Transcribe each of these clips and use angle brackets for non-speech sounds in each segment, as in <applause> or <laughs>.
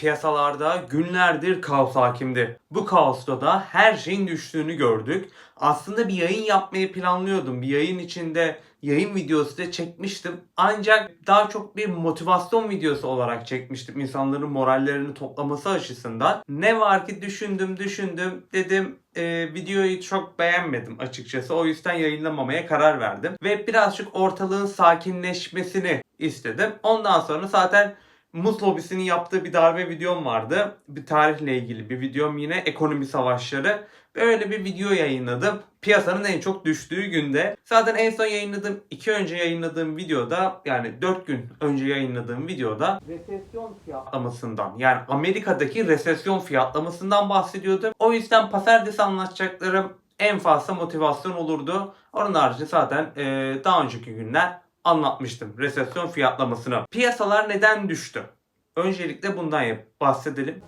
Piyasalarda günlerdir kaos hakimdi. Bu kaosta da her şeyin düştüğünü gördük. Aslında bir yayın yapmayı planlıyordum. Bir yayın içinde yayın videosu da çekmiştim. Ancak daha çok bir motivasyon videosu olarak çekmiştim. İnsanların morallerini toplaması açısından. Ne var ki düşündüm düşündüm dedim e, videoyu çok beğenmedim açıkçası. O yüzden yayınlamamaya karar verdim. Ve birazcık ortalığın sakinleşmesini istedim. Ondan sonra zaten Muz lobisinin yaptığı bir darbe videom vardı. Bir tarihle ilgili bir videom yine ekonomi savaşları. Böyle bir video yayınladım. Piyasanın en çok düştüğü günde. Zaten en son yayınladığım, iki önce yayınladığım videoda yani 4 gün önce yayınladığım videoda resesyon fiyatlamasından yani Amerika'daki resesyon fiyatlamasından bahsediyordum. O yüzden pazartesi anlatacaklarım en fazla motivasyon olurdu. Onun harici zaten eee, daha önceki günler anlatmıştım resesyon fiyatlamasını. Piyasalar neden düştü? Öncelikle bundan bahsedelim.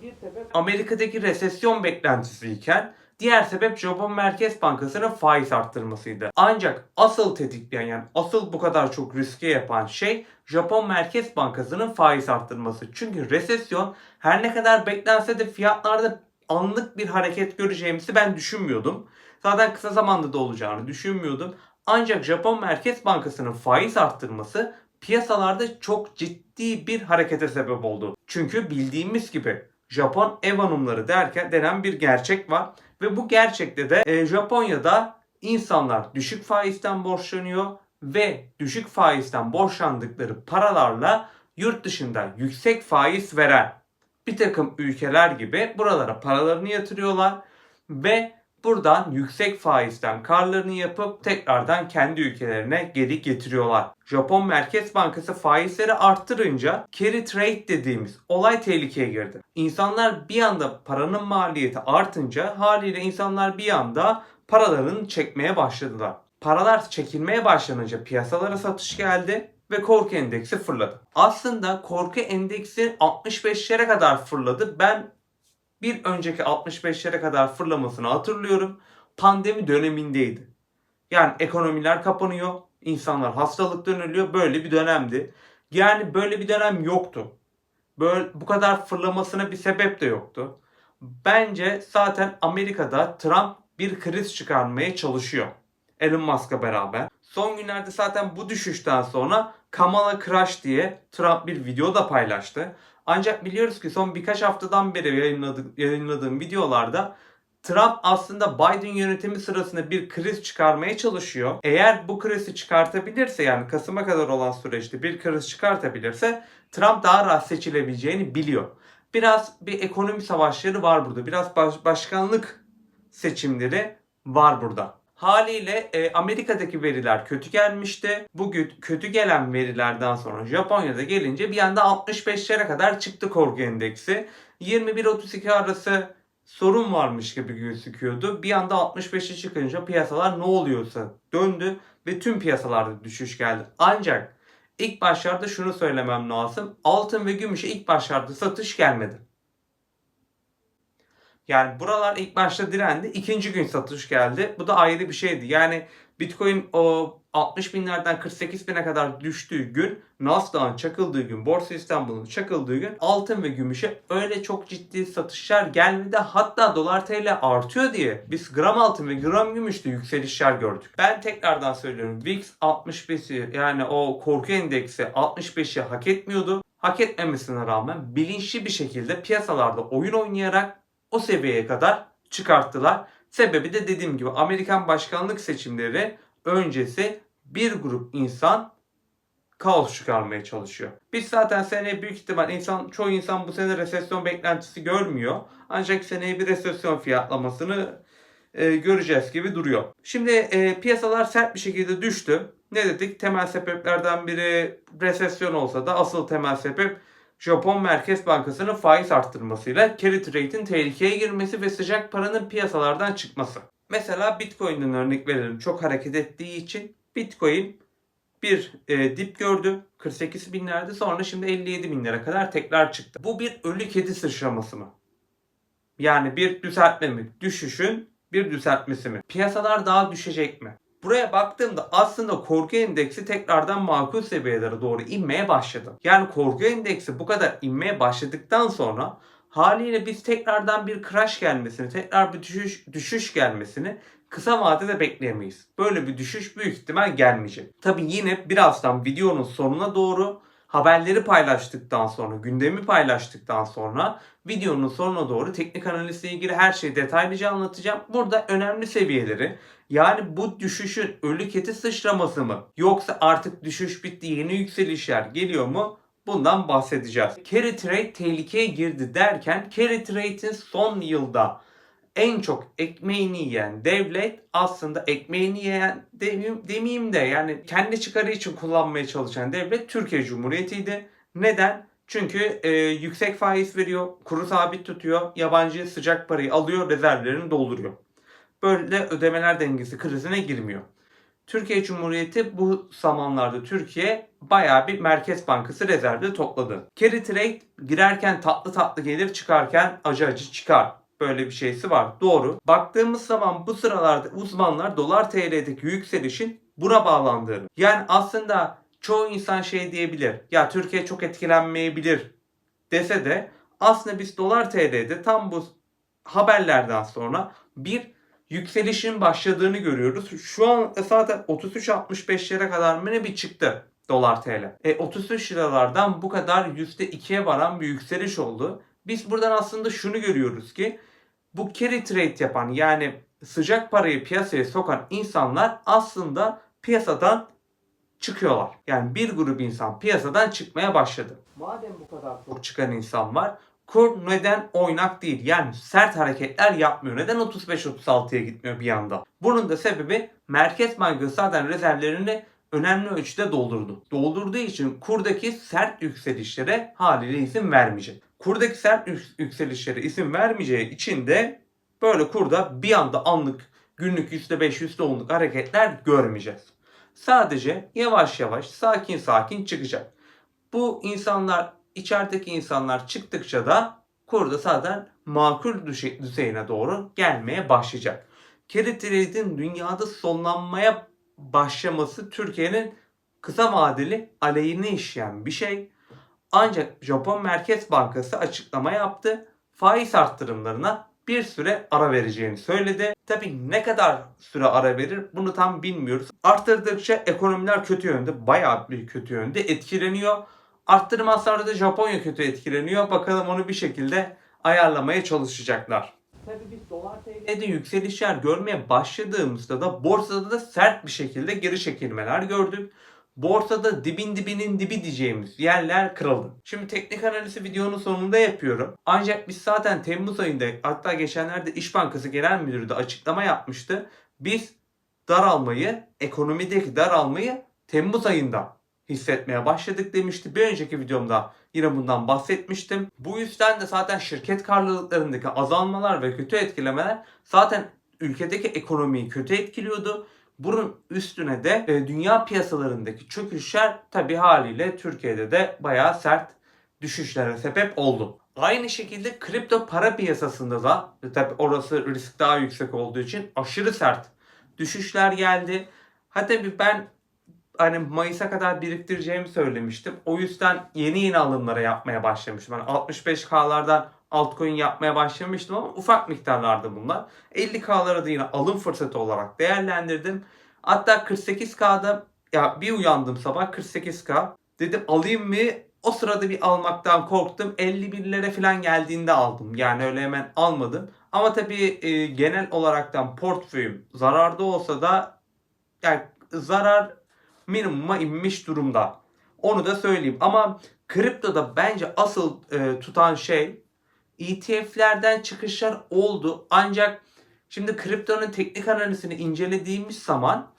Amerika'daki resesyon beklentisiyken diğer sebep Japon Merkez Bankası'nın faiz arttırmasıydı. Ancak asıl tetikleyen yani asıl bu kadar çok riske yapan şey Japon Merkez Bankası'nın faiz arttırması. Çünkü resesyon her ne kadar beklense de fiyatlarda anlık bir hareket göreceğimizi ben düşünmüyordum. Zaten kısa zamanda da olacağını düşünmüyordum. Ancak Japon Merkez Bankası'nın faiz arttırması piyasalarda çok ciddi bir harekete sebep oldu. Çünkü bildiğimiz gibi Japon ev hanımları derken denen bir gerçek var ve bu gerçekte de e, Japonya'da insanlar düşük faizden borçlanıyor ve düşük faizden borçlandıkları paralarla yurt dışında yüksek faiz veren bir takım ülkeler gibi buralara paralarını yatırıyorlar ve buradan yüksek faizden karlarını yapıp tekrardan kendi ülkelerine geri getiriyorlar. Japon Merkez Bankası faizleri arttırınca carry trade dediğimiz olay tehlikeye girdi. İnsanlar bir anda paranın maliyeti artınca haliyle insanlar bir anda paralarını çekmeye başladılar. Paralar çekilmeye başlanınca piyasalara satış geldi ve korku endeksi fırladı. Aslında korku endeksi 65'lere kadar fırladı. Ben bir önceki 65'lere kadar fırlamasını hatırlıyorum. Pandemi dönemindeydi. Yani ekonomiler kapanıyor, insanlar hastalıktan ölüyor. Böyle bir dönemdi. Yani böyle bir dönem yoktu. Böyle bu kadar fırlamasına bir sebep de yoktu. Bence zaten Amerika'da Trump bir kriz çıkarmaya çalışıyor. Elon Musk'la beraber. Son günlerde zaten bu düşüşten sonra Kamala Crash diye Trump bir video da paylaştı. Ancak biliyoruz ki son birkaç haftadan beri yayınladığım videolarda Trump aslında Biden yönetimi sırasında bir kriz çıkarmaya çalışıyor. Eğer bu krizi çıkartabilirse yani Kasım'a kadar olan süreçte bir kriz çıkartabilirse Trump daha rahat seçilebileceğini biliyor. Biraz bir ekonomi savaşları var burada. Biraz baş- başkanlık seçimleri var burada. Haliyle e, Amerika'daki veriler kötü gelmişti. Bugün kötü gelen verilerden sonra Japonya'da gelince bir anda 65'lere kadar çıktı korku endeksi. 21-32 arası sorun varmış gibi gözüküyordu. Bir anda 65'e çıkınca piyasalar ne oluyorsa döndü ve tüm piyasalarda düşüş geldi. Ancak ilk başlarda şunu söylemem lazım. Altın ve gümüşe ilk başlarda satış gelmedi. Yani buralar ilk başta direndi. ikinci gün satış geldi. Bu da ayrı bir şeydi. Yani Bitcoin o 60 binlerden 48 bine kadar düştüğü gün, Nasdaq'ın çakıldığı gün, Borsa İstanbul'un çakıldığı gün altın ve gümüşe öyle çok ciddi satışlar gelmedi. Hatta dolar TL artıyor diye biz gram altın ve gram gümüşte yükselişler gördük. Ben tekrardan söylüyorum. VIX 65'i yani o korku endeksi 65'i hak etmiyordu. Hak etmemesine rağmen bilinçli bir şekilde piyasalarda oyun oynayarak o seviyeye kadar çıkarttılar. Sebebi de dediğim gibi Amerikan başkanlık seçimleri öncesi bir grup insan kaos çıkarmaya çalışıyor. Biz zaten seneye büyük ihtimal insan çoğu insan bu sene resesyon beklentisi görmüyor. Ancak seneye bir resesyon fiyatlamasını e, göreceğiz gibi duruyor. Şimdi e, piyasalar sert bir şekilde düştü. Ne dedik? Temel sebeplerden biri resesyon olsa da asıl temel sebep Japon Merkez Bankası'nın faiz arttırmasıyla carry trade'in tehlikeye girmesi ve sıcak paranın piyasalardan çıkması. Mesela Bitcoin'den örnek verelim. Çok hareket ettiği için Bitcoin bir e, dip gördü. 48 binlerde sonra şimdi 57 binlere kadar tekrar çıktı. Bu bir ölü kedi sıçraması mı? Yani bir düzeltme mi? Düşüşün bir düzeltmesi mi? Piyasalar daha düşecek mi? Buraya baktığımda aslında korku endeksi tekrardan makul seviyelere doğru inmeye başladı. Yani korku endeksi bu kadar inmeye başladıktan sonra haliyle biz tekrardan bir crash gelmesini, tekrar bir düşüş, düşüş gelmesini kısa vadede bekleyemeyiz. Böyle bir düşüş büyük ihtimal gelmeyecek. Tabi yine birazdan videonun sonuna doğru haberleri paylaştıktan sonra, gündemi paylaştıktan sonra videonun sonuna doğru teknik analizle ilgili her şeyi detaylıca anlatacağım. Burada önemli seviyeleri yani bu düşüşün ölü keti sıçraması mı yoksa artık düşüş bitti yeni yükselişler geliyor mu bundan bahsedeceğiz. Carry trade tehlikeye girdi derken carry trade'in son yılda en çok ekmeğini yiyen devlet aslında ekmeğini yiyen demeyeyim, de yani kendi çıkarı için kullanmaya çalışan devlet Türkiye Cumhuriyeti'ydi. Neden? Çünkü e, yüksek faiz veriyor, kuru sabit tutuyor, yabancı sıcak parayı alıyor, rezervlerini dolduruyor. Böyle ödemeler dengesi krizine girmiyor. Türkiye Cumhuriyeti bu zamanlarda Türkiye bayağı bir Merkez Bankası rezervde topladı. Carry trade girerken tatlı tatlı gelir çıkarken acı acı çıkar. Böyle bir şeysi var. Doğru. Baktığımız zaman bu sıralarda uzmanlar dolar TL'deki yükselişin buna bağlandığını. Yani aslında çoğu insan şey diyebilir. Ya Türkiye çok etkilenmeyebilir dese de aslında biz dolar TL'de tam bu haberlerden sonra bir yükselişin başladığını görüyoruz. Şu an zaten 33.65'lere kadar mı ne bir çıktı dolar TL. E 33 liralardan bu kadar %2'ye varan bir yükseliş oldu. Biz buradan aslında şunu görüyoruz ki bu carry trade yapan yani sıcak parayı piyasaya sokan insanlar aslında piyasadan çıkıyorlar. Yani bir grup insan piyasadan çıkmaya başladı. Madem bu kadar çok çıkan insan var kur neden oynak değil? Yani sert hareketler yapmıyor. Neden 35-36'ya gitmiyor bir anda? Bunun da sebebi Merkez Bankası zaten rezervlerini önemli ölçüde doldurdu. Doldurduğu için kurdaki sert yükselişlere haliyle izin vermeyecek. Kurdaki sert yükselişlere izin vermeyeceği için de böyle kurda bir anda anlık günlük %5 %10'luk hareketler görmeyeceğiz. Sadece yavaş yavaş sakin sakin çıkacak. Bu insanlar içerideki insanlar çıktıkça da kurda zaten makul düzeyine doğru gelmeye başlayacak. Carry trade'in dünyada sonlanmaya başlaması Türkiye'nin kısa vadeli aleyhine işleyen bir şey. Ancak Japon Merkez Bankası açıklama yaptı. Faiz arttırımlarına bir süre ara vereceğini söyledi. Tabi ne kadar süre ara verir bunu tam bilmiyoruz. Arttırdıkça ekonomiler kötü yönde, bayağı bir kötü yönde etkileniyor. Arttırmazlar da Japonya kötü etkileniyor. Bakalım onu bir şekilde ayarlamaya çalışacaklar. Tabii biz dolar TL'de yükselişler görmeye başladığımızda da borsada da sert bir şekilde geri çekilmeler gördük. Borsada dibin dibinin dibi diyeceğimiz yerler kırıldı. Şimdi teknik analizi videonun sonunda yapıyorum. Ancak biz zaten Temmuz ayında hatta geçenlerde İş Bankası Genel Müdürü de açıklama yapmıştı. Biz daralmayı, ekonomideki daralmayı Temmuz ayında hissetmeye başladık demişti. Bir önceki videomda yine bundan bahsetmiştim. Bu yüzden de zaten şirket karlılıklarındaki azalmalar ve kötü etkilemeler zaten ülkedeki ekonomiyi kötü etkiliyordu. Bunun üstüne de e, dünya piyasalarındaki çöküşler tabi haliyle Türkiye'de de bayağı sert düşüşlere sebep oldu. Aynı şekilde kripto para piyasasında da e, tabi orası risk daha yüksek olduğu için aşırı sert düşüşler geldi. Hatta ben hani Mayıs'a kadar biriktireceğimi söylemiştim. O yüzden yeni yeni alımlara yapmaya başlamıştım. Yani 65K'lardan altcoin yapmaya başlamıştım ama ufak miktarlarda bunlar. 50K'lara da yine alım fırsatı olarak değerlendirdim. Hatta 48K'da ya bir uyandım sabah 48K. Dedim alayım mı? O sırada bir almaktan korktum. 51'lere falan geldiğinde aldım. Yani öyle hemen almadım. Ama tabii e, genel olaraktan portföyüm zararda olsa da yani zarar minimuma inmiş durumda. Onu da söyleyeyim. Ama kriptoda bence asıl e, tutan şey ETF'lerden çıkışlar oldu. Ancak şimdi kriptonun teknik analizini incelediğimiz zaman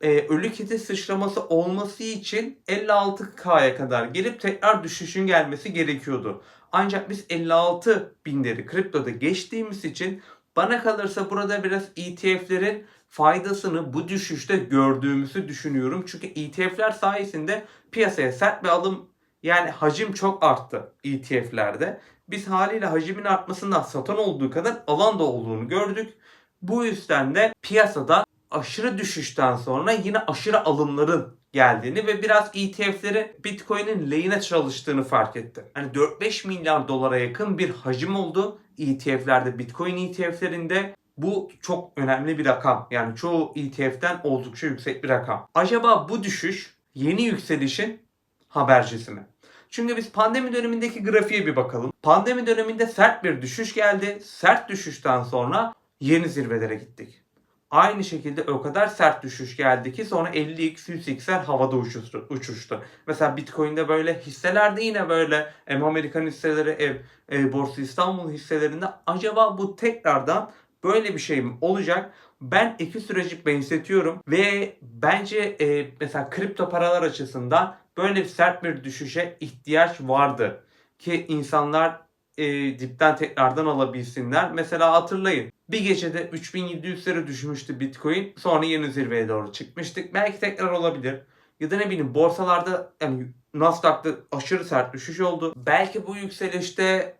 e, ölü kiti sıçraması olması için 56K'ya kadar gelip tekrar düşüşün gelmesi gerekiyordu. Ancak biz 56 binleri kriptoda geçtiğimiz için bana kalırsa burada biraz ETF'lerin faydasını bu düşüşte gördüğümüzü düşünüyorum. Çünkü ETF'ler sayesinde piyasaya sert bir alım yani hacim çok arttı ETF'lerde. Biz haliyle hacimin artmasından satan olduğu kadar alan da olduğunu gördük. Bu yüzden de piyasada aşırı düşüşten sonra yine aşırı alımların geldiğini ve biraz ETF'leri Bitcoin'in lehine çalıştığını fark etti. Hani 4-5 milyar dolara yakın bir hacim oldu ETF'lerde, Bitcoin ETF'lerinde. Bu çok önemli bir rakam. Yani çoğu ETF'den oldukça yüksek bir rakam. Acaba bu düşüş yeni yükselişin habercisi mi? Çünkü biz pandemi dönemindeki grafiğe bir bakalım. Pandemi döneminde sert bir düşüş geldi. Sert düşüşten sonra yeni zirvelere gittik. Aynı şekilde o kadar sert düşüş geldi ki sonra 50x 100x'ler havada uçuştu, uçuştu. Mesela Bitcoin'de böyle hisselerde yine böyle hem Amerikan hisseleri ev e, Borsa İstanbul hisselerinde acaba bu tekrardan böyle bir şey mi olacak? Ben iki süreci benzetiyorum ve bence e, mesela kripto paralar açısından böyle bir sert bir düşüşe ihtiyaç vardı ki insanlar e, dipten tekrardan alabilsinler. Mesela hatırlayın bir gecede 3700'lere düşmüştü Bitcoin. Sonra yeni zirveye doğru çıkmıştık. Belki tekrar olabilir. Ya da ne bileyim borsalarda yani Nasdaq'ta aşırı sert düşüş oldu. Belki bu yükselişte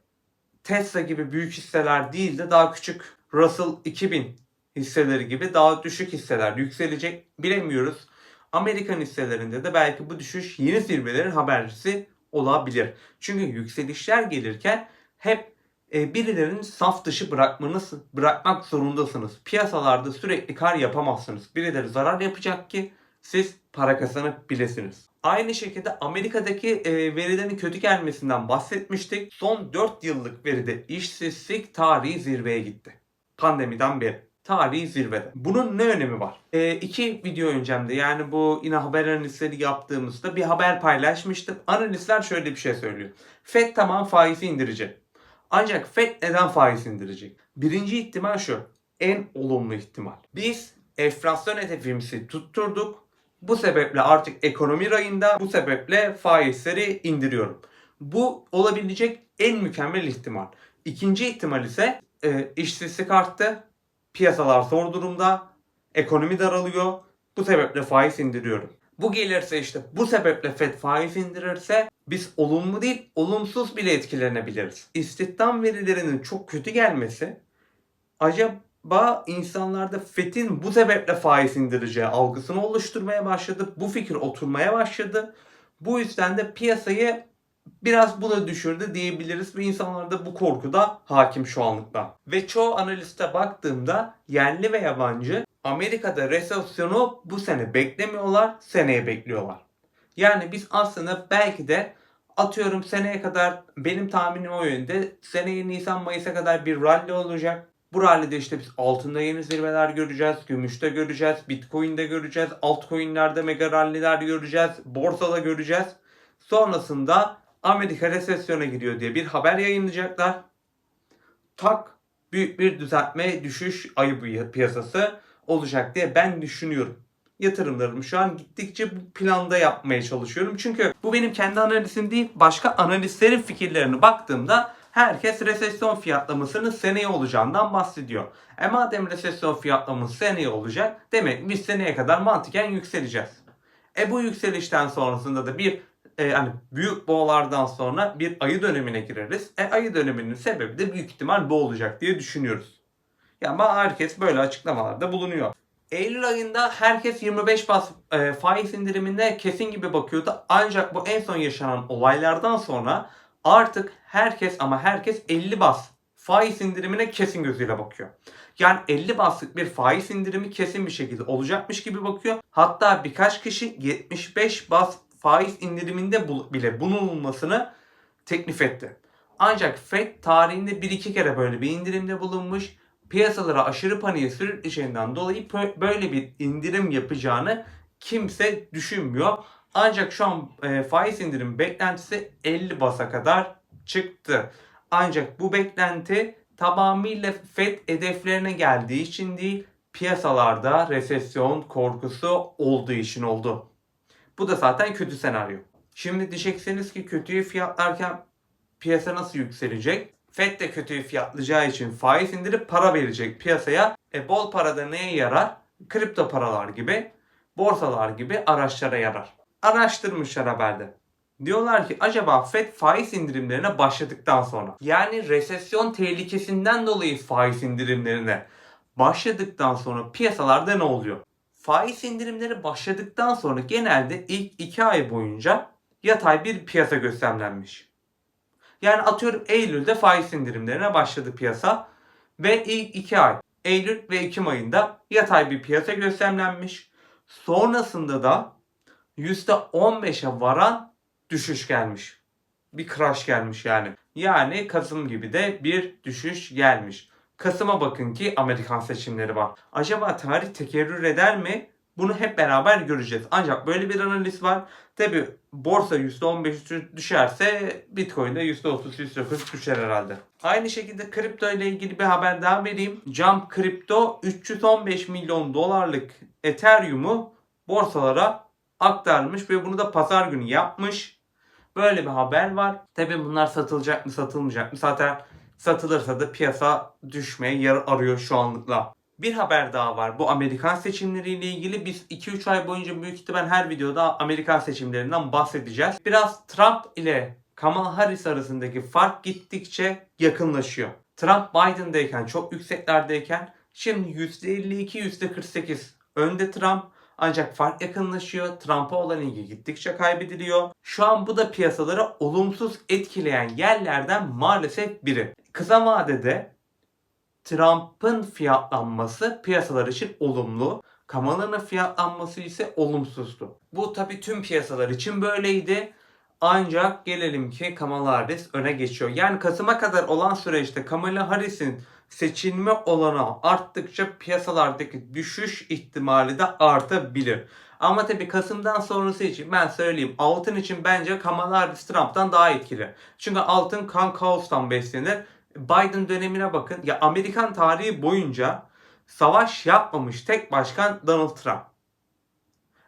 Tesla gibi büyük hisseler değil de daha küçük Russell 2000 hisseleri gibi daha düşük hisseler yükselecek bilemiyoruz. Amerikan hisselerinde de belki bu düşüş yeni zirvelerin habercisi olabilir. Çünkü yükselişler gelirken hep e, birilerinin saf dışı bırakmanız, bırakmak zorundasınız. Piyasalarda sürekli kar yapamazsınız. Birileri zarar yapacak ki siz para kazanıp bilesiniz. Aynı şekilde Amerika'daki e, verilerin kötü gelmesinden bahsetmiştik. Son 4 yıllık veride işsizlik tarihi zirveye gitti. Pandemiden beri tarihi zirvede. Bunun ne önemi var? E, iki video öncemde yani bu yine haber analizleri yaptığımızda bir haber paylaşmıştım. Analistler şöyle bir şey söylüyor. FED tamam faizi indirecek. Ancak FED neden faiz indirecek? Birinci ihtimal şu. En olumlu ihtimal. Biz enflasyon hedefimizi tutturduk. Bu sebeple artık ekonomi rayında bu sebeple faizleri indiriyorum. Bu olabilecek en mükemmel ihtimal. İkinci ihtimal ise e, işsizlik arttı. Piyasalar zor durumda. Ekonomi daralıyor. Bu sebeple faiz indiriyorum. Bu gelirse işte bu sebeple FED faiz indirirse biz olumlu değil olumsuz bile etkilenebiliriz. İstihdam verilerinin çok kötü gelmesi acaba insanlarda FED'in bu sebeple faiz indireceği algısını oluşturmaya başladı. Bu fikir oturmaya başladı. Bu yüzden de piyasayı biraz bu da düşürdü diyebiliriz ve insanlarda bu korku da hakim şu anlıkta. Ve çoğu analiste baktığımda yerli ve yabancı Amerika'da resesyonu bu sene beklemiyorlar, seneye bekliyorlar. Yani biz aslında belki de atıyorum seneye kadar benim tahminim o yönde. Seneye Nisan Mayıs'a kadar bir rally olacak. Bu rally'de işte biz altında yeni zirveler göreceğiz, gümüşte göreceğiz, bitcoin'de göreceğiz, altcoin'lerde mega rally'ler göreceğiz, borsada göreceğiz. Sonrasında Amerika resesyona giriyor diye bir haber yayınlayacaklar. Tak büyük bir düzeltme düşüş ayı piyasası olacak diye ben düşünüyorum. Yatırımlarımı şu an gittikçe bu planda yapmaya çalışıyorum. Çünkü bu benim kendi analizim değil. Başka analistlerin fikirlerine baktığımda herkes resesyon fiyatlamasının seneye olacağından bahsediyor. E madem resesyon fiyatlaması seneye olacak demek biz seneye kadar mantıken yükseleceğiz. E bu yükselişten sonrasında da bir e, hani büyük boğalardan sonra bir ayı dönemine gireriz. E ayı döneminin sebebi de büyük ihtimal bu olacak diye düşünüyoruz. Yani herkes böyle açıklamalarda bulunuyor. Eylül ayında herkes 25 bas e, faiz indiriminde kesin gibi bakıyordu. Ancak bu en son yaşanan olaylardan sonra artık herkes ama herkes 50 bas faiz indirimine kesin gözüyle bakıyor. Yani 50 baslık bir faiz indirimi kesin bir şekilde olacakmış gibi bakıyor. Hatta birkaç kişi 75 bas faiz indiriminde bile bulunulmasını teklif etti. Ancak FED tarihinde bir iki kere böyle bir indirimde bulunmuş. Piyasalara aşırı paniğe sürükleyeceğinden dolayı böyle bir indirim yapacağını kimse düşünmüyor. Ancak şu an e, faiz indirim beklentisi 50 basa kadar çıktı. Ancak bu beklenti tamamıyla FED hedeflerine geldiği için değil, piyasalarda resesyon korkusu olduğu için oldu. Bu da zaten kötü senaryo. Şimdi diyeceksiniz ki kötüyü fiyatlarken piyasa nasıl yükselecek? Fed de kötüyü fiyatlayacağı için faiz indirip para verecek piyasaya. E bol para da neye yarar? Kripto paralar gibi, borsalar gibi araçlara yarar. Araştırmışlar haberde. Diyorlar ki acaba Fed faiz indirimlerine başladıktan sonra yani resesyon tehlikesinden dolayı faiz indirimlerine başladıktan sonra piyasalarda ne oluyor? Faiz indirimleri başladıktan sonra genelde ilk 2 ay boyunca yatay bir piyasa gözlemlenmiş. Yani atıyorum Eylül'de faiz indirimlerine başladı piyasa ve ilk 2 ay Eylül ve Ekim ayında yatay bir piyasa gözlemlenmiş. Sonrasında da %15'e varan düşüş gelmiş. Bir crash gelmiş yani. Yani Kasım gibi de bir düşüş gelmiş. Kasım'a bakın ki Amerikan seçimleri var. Acaba tarih tekerrür eder mi? Bunu hep beraber göreceğiz. Ancak böyle bir analiz var. Tabi borsa %15 düşerse Bitcoin de %30 %40 düşer herhalde. Aynı şekilde kripto ile ilgili bir haber daha vereyim. Jump Crypto 315 milyon dolarlık Ethereum'u borsalara aktarmış ve bunu da pazar günü yapmış. Böyle bir haber var. Tabi bunlar satılacak mı satılmayacak mı? Zaten satılırsa da piyasa düşmeye yer arıyor şu anlıkla. Bir haber daha var. Bu Amerikan seçimleriyle ilgili biz 2-3 ay boyunca büyük ihtimal her videoda Amerikan seçimlerinden bahsedeceğiz. Biraz Trump ile Kamala Harris arasındaki fark gittikçe yakınlaşıyor. Trump Biden'dayken çok yükseklerdeyken şimdi %52 %48 önde Trump ancak fark yakınlaşıyor. Trump'a olan ilgi gittikçe kaybediliyor. Şu an bu da piyasaları olumsuz etkileyen yerlerden maalesef biri. Kısa vadede Trump'ın fiyatlanması piyasalar için olumlu. Kamala'nın fiyatlanması ise olumsuzdu. Bu tabi tüm piyasalar için böyleydi. Ancak gelelim ki Kamala Harris öne geçiyor. Yani Kasım'a kadar olan süreçte Kamala Harris'in seçilme olanağı arttıkça piyasalardaki düşüş ihtimali de artabilir. Ama tabi Kasım'dan sonrası için ben söyleyeyim altın için bence Kamala Harris Trump'tan daha etkili. Çünkü altın kan kaostan beslenir. Biden dönemine bakın. Ya Amerikan tarihi boyunca savaş yapmamış tek başkan Donald Trump.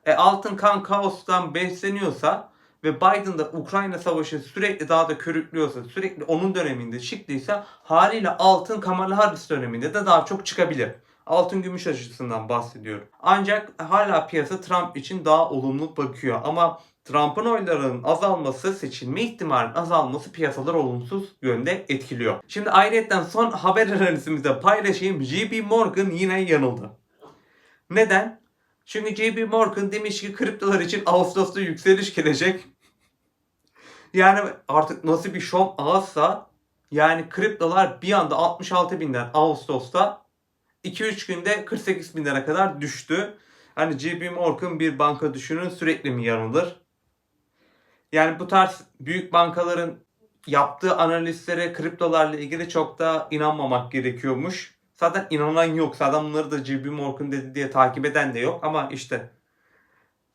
E altın kan kaostan besleniyorsa ve Biden da Ukrayna savaşı sürekli daha da körüklüyorsa, sürekli onun döneminde çıktıysa haliyle altın Kamala Harris döneminde de daha çok çıkabilir. Altın gümüş açısından bahsediyorum. Ancak hala piyasa Trump için daha olumlu bakıyor. Ama Trump'ın oylarının azalması, seçilme ihtimalinin azalması piyasalar olumsuz yönde etkiliyor. Şimdi ayrıca son haber analizimizde paylaşayım. JP Morgan yine yanıldı. Neden? Çünkü JP Morgan demiş ki kriptolar için Ağustos'ta yükseliş gelecek. yani artık nasıl bir şom ağızsa yani kriptolar bir anda 66 binden Ağustos'ta 2-3 günde 48 binlere kadar düştü. Hani JP Morgan bir banka düşünün sürekli mi yanılır? Yani bu tarz büyük bankaların yaptığı analizlere kriptolarla ilgili çok da inanmamak gerekiyormuş. Zaten inanan yok. Zaten bunları da JP Morgan dedi diye takip eden de yok. Ama işte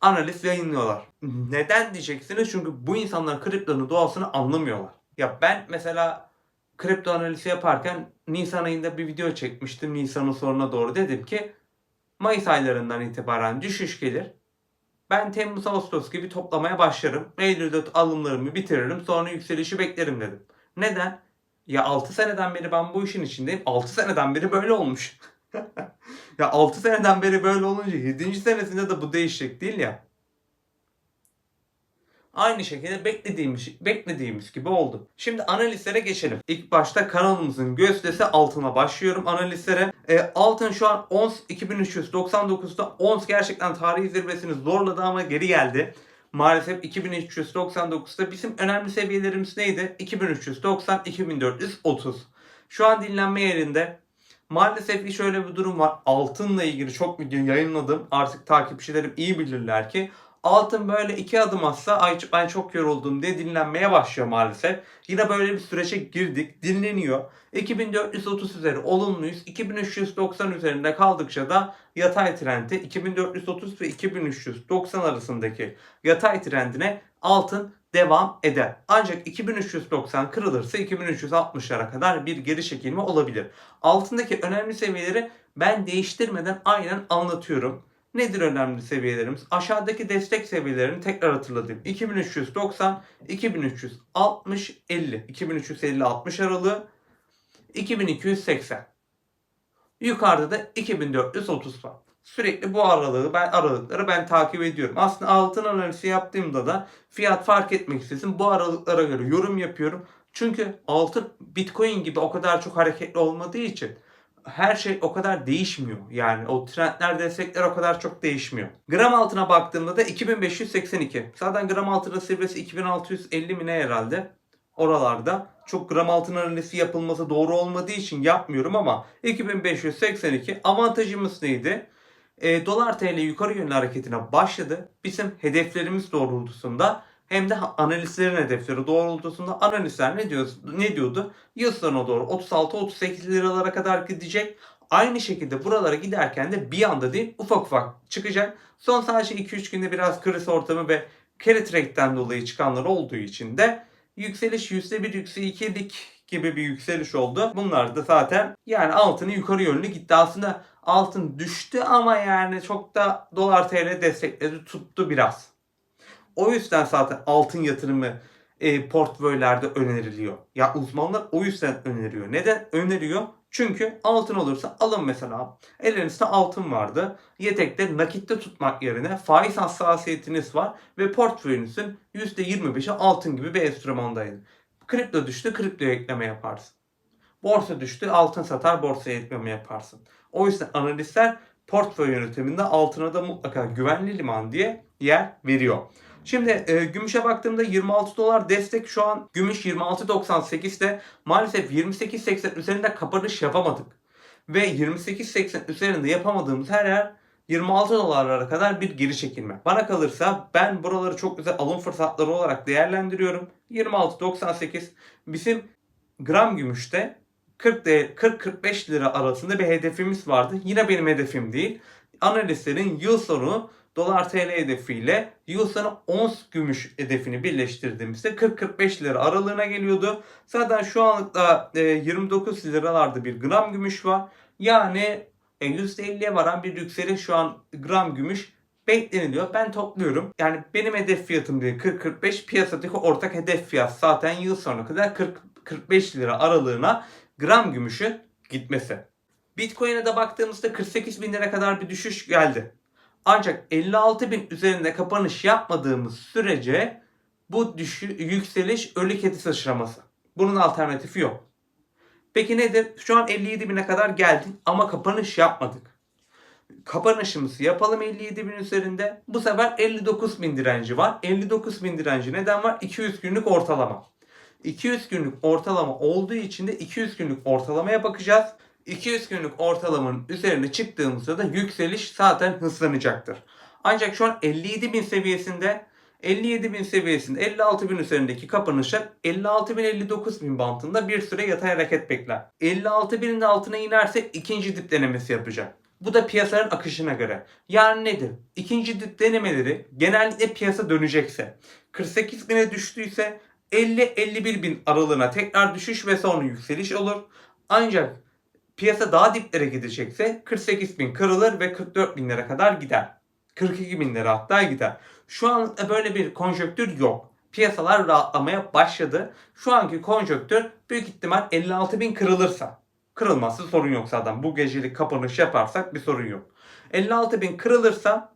analiz yayınlıyorlar. Neden diyeceksiniz? Çünkü bu insanlar kriptonun doğasını anlamıyorlar. Ya ben mesela kripto analizi yaparken Nisan ayında bir video çekmiştim. Nisan'ın sonuna doğru dedim ki Mayıs aylarından itibaren düşüş gelir. Ben Temmuz Ağustos gibi toplamaya başlarım. Eylül'de alımlarımı bitiririm. Sonra yükselişi beklerim dedim. Neden? Ya 6 seneden beri ben bu işin içindeyim. 6 seneden beri böyle olmuş. <laughs> ya 6 seneden beri böyle olunca 7. senesinde de bu değişecek değil ya. Aynı şekilde beklediğimiz, beklediğimiz gibi oldu. Şimdi analizlere geçelim. İlk başta kanalımızın gözdesi altına başlıyorum analizlere. E, altın şu an ons 2399'da. Ons gerçekten tarihi zirvesini zorladı ama geri geldi. Maalesef 2399'da bizim önemli seviyelerimiz neydi? 2390, 2430. Şu an dinlenme yerinde. Maalesef şöyle bir durum var. Altınla ilgili çok video yayınladım. Artık takipçilerim iyi bilirler ki altın böyle iki adım atsa ay ben çok yoruldum diye dinlenmeye başlıyor maalesef. Yine böyle bir süreçe girdik. Dinleniyor. 2430 üzeri olumluyuz. 2390 üzerinde kaldıkça da yatay trendi 2430 ve 2390 arasındaki yatay trendine altın devam eder. Ancak 2390 kırılırsa 2360'lara kadar bir geri çekilme olabilir. Altındaki önemli seviyeleri ben değiştirmeden aynen anlatıyorum. Nedir önemli seviyelerimiz? Aşağıdaki destek seviyelerini tekrar hatırladım. 2390, 2360, 50, 2350 60 aralığı, 2280. Yukarıda da 2430 var. Sürekli bu aralığı ben aralıkları ben takip ediyorum. Aslında altın analizi yaptığımda da fiyat fark etmek istesin bu aralıklara göre yorum yapıyorum. Çünkü altın Bitcoin gibi o kadar çok hareketli olmadığı için her şey o kadar değişmiyor. Yani o trendler, destekler o kadar çok değişmiyor. Gram altına baktığımda da 2582. Zaten gram altının seviyesi 2650 mi ne herhalde? Oralarda. Çok gram altın analizi yapılması doğru olmadığı için yapmıyorum ama 2582 avantajımız neydi? E, dolar TL yukarı yönlü hareketine başladı. Bizim hedeflerimiz doğrultusunda hem de analistlerin hedefleri doğrultusunda analistler ne diyor ne diyordu? Yıl sonuna doğru 36-38 liralara kadar gidecek. Aynı şekilde buralara giderken de bir anda değil ufak ufak çıkacak. Son sadece 2-3 günde biraz kriz ortamı ve carry trade'den dolayı çıkanlar olduğu için de yükseliş %1 %2'lik gibi bir yükseliş oldu. Bunlar da zaten yani altını yukarı yönlü gitti. Aslında altın düştü ama yani çok da dolar TL destekledi tuttu biraz. O yüzden zaten altın yatırımı e, portföylerde öneriliyor. Ya uzmanlar o yüzden öneriyor. Neden öneriyor? Çünkü altın olursa alın mesela. Elinizde altın vardı. Yedekte nakitte tutmak yerine faiz hassasiyetiniz var ve portföyünüzün %25'i altın gibi bir enstrümandaydı. Kripto düştü, kriptoya ekleme yaparsın. Borsa düştü, altın satar, borsaya ekleme yaparsın. O yüzden analistler portföy yönetiminde altına da mutlaka güvenli liman diye yer veriyor. Şimdi e, gümüşe baktığımda 26 dolar destek şu an gümüş 26.98'de maalesef 28.80 üzerinde kapanış yapamadık. Ve 28.80 üzerinde yapamadığımız her yer 26 dolarlara kadar bir geri çekilme. Bana kalırsa ben buraları çok güzel alım fırsatları olarak değerlendiriyorum. 26.98 bizim gram gümüşte 40-45 lira arasında bir hedefimiz vardı. Yine benim hedefim değil. Analistlerin yıl sonu dolar TL hedefiyle yıl sonu ons gümüş hedefini birleştirdiğimizde 40-45 lira aralığına geliyordu. Zaten şu anlıkta 29 liralarda bir gram gümüş var. Yani %50'ye varan bir yükseliş şu an gram gümüş bekleniliyor. Ben topluyorum. Yani benim hedef fiyatım değil 40-45 piyasadaki ortak hedef fiyat zaten yıl sonuna kadar 40-45 lira aralığına gram gümüşün gitmesi. Bitcoin'e de baktığımızda 48 bin lira kadar bir düşüş geldi. Ancak 56 bin üzerinde kapanış yapmadığımız sürece bu düşü, yükseliş ölü kedi sıçraması. Bunun alternatifi yok. Peki nedir? Şu an 57 bine kadar geldik ama kapanış yapmadık. Kapanışımızı yapalım 57 bin üzerinde. Bu sefer 59 bin direnci var. 59 bin direnci neden var? 200 günlük ortalama. 200 günlük ortalama olduğu için de 200 günlük ortalamaya bakacağız. 200 günlük ortalamanın üzerine çıktığımızda da yükseliş zaten hızlanacaktır. Ancak şu an 57 bin seviyesinde 57 bin seviyesinde 56 bin üzerindeki kapanışlar 56 bin 59 bin bantında bir süre yatay hareket bekler. 56 binin altına inerse ikinci dip denemesi yapacak. Bu da piyasanın akışına göre. Yani nedir? İkinci dip denemeleri genellikle piyasa dönecekse 48 bine düştüyse 50-51 bin aralığına tekrar düşüş ve sonra yükseliş olur. Ancak piyasa daha diplere gidecekse 48 bin kırılır ve 44 binlere kadar gider. 42 bin lira hatta gider. Şu an böyle bir konjöktür yok. Piyasalar rahatlamaya başladı. Şu anki konjöktür büyük ihtimal 56 bin kırılırsa. Kırılmazsa sorun yok zaten. Bu gecelik kapanış yaparsak bir sorun yok. 56 bin kırılırsa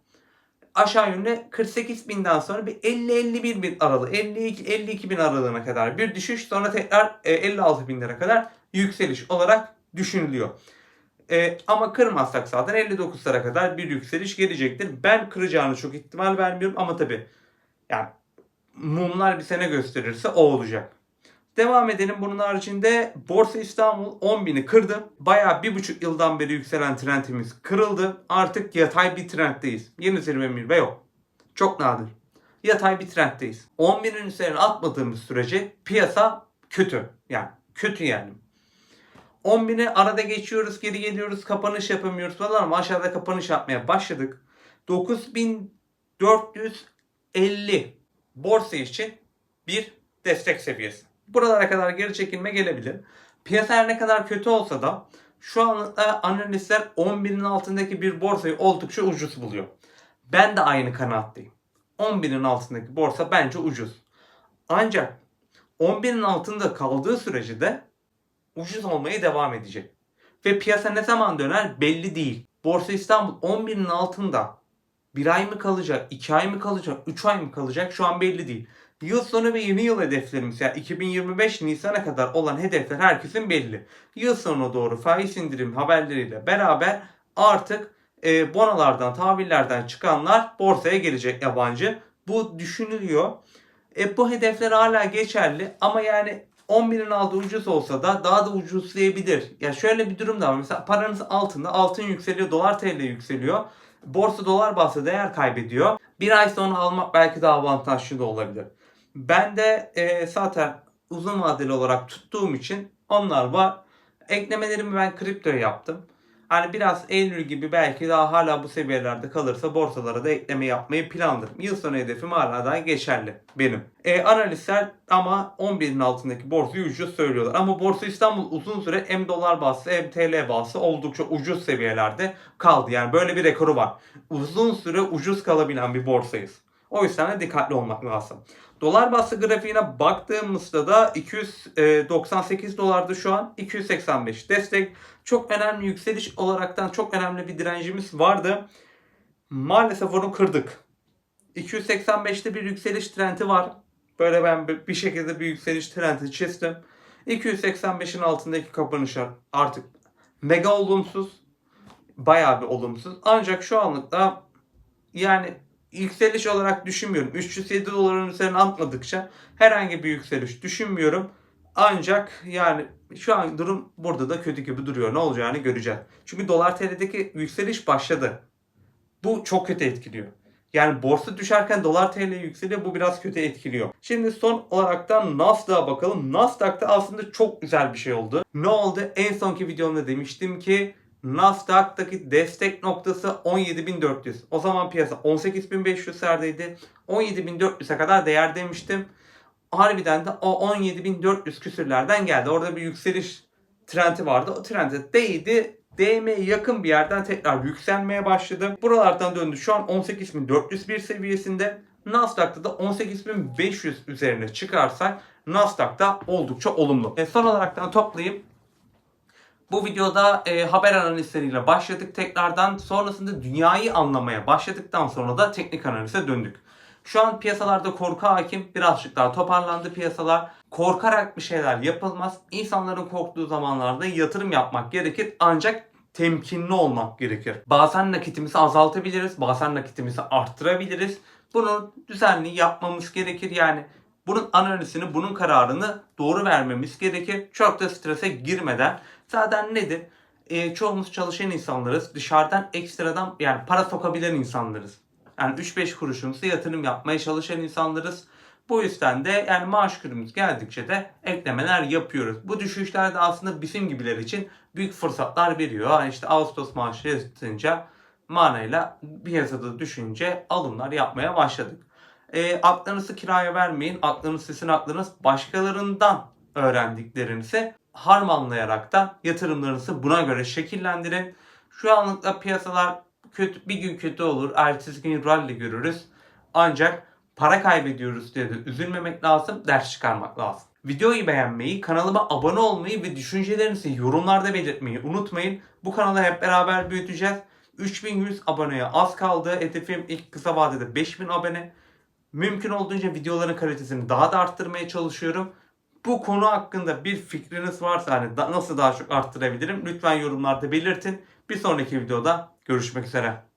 aşağı yönlü 48 binden sonra bir 50-51 bin aralığı 52-52 bin aralığına kadar bir düşüş sonra tekrar 56 binlere kadar yükseliş olarak düşünülüyor. E, ama kırmazsak zaten 59'lara kadar bir yükseliş gelecektir. Ben kıracağını çok ihtimal vermiyorum ama tabi yani mumlar bir sene gösterirse o olacak. Devam edelim. Bunun haricinde Borsa İstanbul 10.000'i kırdı. Bayağı bir buçuk yıldan beri yükselen trendimiz kırıldı. Artık yatay bir trenddeyiz. Yeni zirve mirve yok. Çok nadir. Yatay bir trenddeyiz. 10.000'in üzerine atmadığımız sürece piyasa kötü. Yani kötü yani. 10.000'i arada geçiyoruz, geri geliyoruz, kapanış yapamıyoruz falan ama aşağıda kapanış yapmaya başladık. 9450 borsa için bir destek seviyesi. Buralara kadar geri çekilme gelebilir. Piyasa ne kadar kötü olsa da şu an analistler 10.000'in altındaki bir borsayı oldukça ucuz buluyor. Ben de aynı kanaatteyim. 10.000'in altındaki borsa bence ucuz. Ancak 10.000'in altında kaldığı sürece de ucuz olmaya devam edecek. Ve piyasa ne zaman döner belli değil. Borsa İstanbul 11'in altında bir ay mı kalacak, 2 ay mı kalacak, 3 ay mı kalacak şu an belli değil. Yıl sonu ve yeni yıl hedeflerimiz yani 2025 Nisan'a kadar olan hedefler herkesin belli. Yıl sonuna doğru faiz indirim haberleriyle beraber artık e, bonolardan, tahvillerden çıkanlar borsaya gelecek yabancı. Bu düşünülüyor. E, bu hedefler hala geçerli ama yani 11'in aldığı ucuz olsa da daha da ucuzlayabilir. Ya şöyle bir durum da var. Mesela paranız altında altın yükseliyor, dolar TL yükseliyor. Borsa dolar bazlı değer kaybediyor. Bir ay sonra almak belki daha avantajlı da olabilir. Ben de e, zaten uzun vadeli olarak tuttuğum için onlar var. Eklemelerimi ben kriptoya yaptım. Hani biraz Eylül gibi belki daha hala bu seviyelerde kalırsa borsalara da ekleme yapmayı planladım. Yıl sonu hedefim hala daha geçerli benim. E, analistler ama 11'in altındaki borsayı ucuz söylüyorlar. Ama Borsa İstanbul uzun süre hem dolar bazlı hem TL bazlı oldukça ucuz seviyelerde kaldı. Yani böyle bir rekoru var. Uzun süre ucuz kalabilen bir borsayız. O yüzden de dikkatli olmak lazım. Dolar bazlı grafiğine baktığımızda da 298 dolarda şu an 285 destek. Çok önemli yükseliş olaraktan çok önemli bir direncimiz vardı. Maalesef onu kırdık. 285'te bir yükseliş trendi var. Böyle ben bir şekilde bir yükseliş trendi çizdim. 285'in altındaki kapanışlar artık mega olumsuz. Bayağı bir olumsuz. Ancak şu anlıkta yani yükseliş olarak düşünmüyorum. 307 doların üzerine atmadıkça herhangi bir yükseliş düşünmüyorum. Ancak yani şu an durum burada da kötü gibi duruyor. Ne olacağını göreceğiz. Çünkü dolar TL'deki yükseliş başladı. Bu çok kötü etkiliyor. Yani borsa düşerken dolar TL yükseliyor. Bu biraz kötü etkiliyor. Şimdi son olaraktan Nasdaq'a bakalım. Nasdaq'ta aslında çok güzel bir şey oldu. Ne oldu? En sonki videomda demiştim ki Nasdaq'taki destek noktası 17.400. O zaman piyasa 18.500'lerdeydi. 17.400'e kadar değer demiştim. Harbiden de o 17.400 küsürlerden geldi. Orada bir yükseliş trendi vardı. O trende değdi. DM'ye yakın bir yerden tekrar yükselmeye başladı. Buralardan döndü. Şu an 18.401 seviyesinde. Nasdaq'ta da 18.500 üzerine çıkarsak Nasdaq'ta oldukça olumlu. E son olaraktan toplayıp bu videoda e, haber analizleriyle başladık tekrardan. Sonrasında dünyayı anlamaya başladıktan sonra da teknik analize döndük. Şu an piyasalarda korku hakim. Birazcık daha toparlandı piyasalar. Korkarak bir şeyler yapılmaz. İnsanların korktuğu zamanlarda yatırım yapmak gerekir. Ancak temkinli olmak gerekir. Bazen nakitimizi azaltabiliriz. Bazen nakitimizi arttırabiliriz. Bunu düzenli yapmamız gerekir. Yani bunun analizini, bunun kararını doğru vermemiz gerekir. Çok da strese girmeden. Zaten nedir? E, çoğumuz çalışan insanlarız. Dışarıdan ekstradan yani para sokabilen insanlarız. Yani 3-5 kuruşumuzu yatırım yapmaya çalışan insanlarız. Bu yüzden de yani maaş günümüz geldikçe de eklemeler yapıyoruz. Bu düşüşler de aslında bizim gibiler için büyük fırsatlar veriyor. Yani işte Ağustos maaşı yatınca manayla piyasada düşünce alımlar yapmaya başladık. E, aklınızı kiraya vermeyin. Aklınız sizin aklınız başkalarından öğrendiklerinizi harmanlayarak da yatırımlarınızı buna göre şekillendirin. Şu anlıkta piyasalar kötü bir gün kötü olur. Ertesi gün rally görürüz. Ancak para kaybediyoruz diye de üzülmemek lazım. Ders çıkarmak lazım. Videoyu beğenmeyi, kanalıma abone olmayı ve düşüncelerinizi yorumlarda belirtmeyi unutmayın. Bu kanalı hep beraber büyüteceğiz. 3100 aboneye az kaldı. Hedefim ilk kısa vadede 5000 abone. Mümkün olduğunca videoların kalitesini daha da arttırmaya çalışıyorum. Bu konu hakkında bir fikriniz varsa hani nasıl daha çok arttırabilirim lütfen yorumlarda belirtin. Bir sonraki videoda görüşmek üzere.